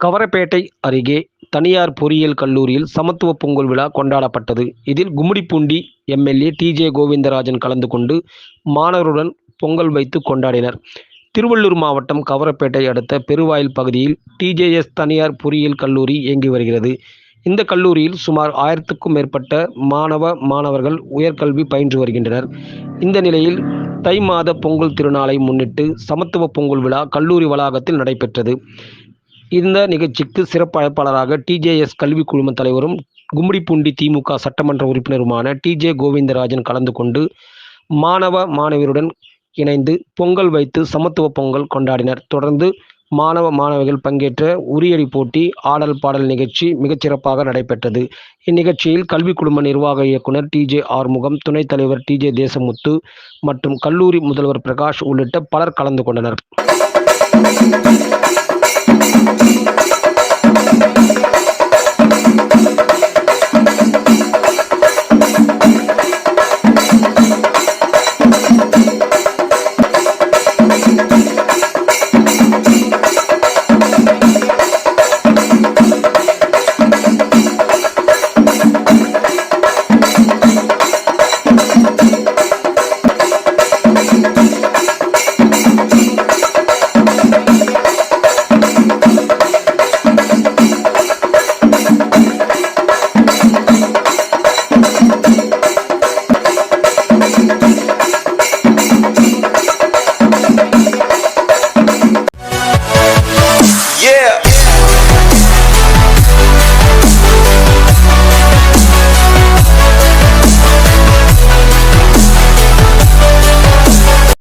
கவரப்பேட்டை அருகே தனியார் பொறியியல் கல்லூரியில் சமத்துவ பொங்கல் விழா கொண்டாடப்பட்டது. இதில் கும்மிடிப்பூண்டி எம்எல்ஏ டிஜே கோவிந்தராஜன் கலந்து கொண்டு மாணவருடன் பொங்கல் வைத்து கொண்டாடினர். திருவள்ளூர் மாவட்டம் கவரப்பேட்டை அடுத்த பெருவாயில் பகுதியில் டிஜேஎஸ் தனியார் பொறியியல் கல்லூரி இயங்கி வருகிறது. இந்த கல்லூரியில் சுமார் ஆயிரத்துக்கும் மேற்பட்ட மாணவ மாணவர்கள் உயர்கல்வி பயின்று வருகின்றனர். இந்த நிலையில் தை மாத பொங்கல் திருநாளை முன்னிட்டு சமத்துவ பொங்கல் விழா கல்லூரி வளாகத்தில் நடைபெற்றது. இந்த நிகழ்ச்சிக்கு சிறப்பு அழைப்பாளராக டிஜேஎஸ் கல்வி குழும தலைவரும் கும்மிடிப்பூண்டி திமுக சட்டமன்ற உறுப்பினருமான டிஜே கோவிந்தராஜன் கலந்து கொண்டு மாணவ மாணவியருடன் இணைந்து பொங்கல் வைத்து சமத்துவ பொங்கல் கொண்டாடினர். தொடர்ந்து மாணவ மாணவிகள் பங்கேற்ற உரியடி போட்டி ஆடல் பாடல் நிகழ்ச்சி மிகச்சிறப்பாக நடைபெற்றது. இந்நிகழ்ச்சியில் கல்வி குழும நிர்வாக இயக்குனர் டிஜே ஆறுமுகம் துணைத் தலைவர் டிஜே தேசமுத்து மற்றும் கல்லூரி முதல்வர் பிரகாஷ் உள்ளிட்ட பலர் கலந்து கொண்டனர்.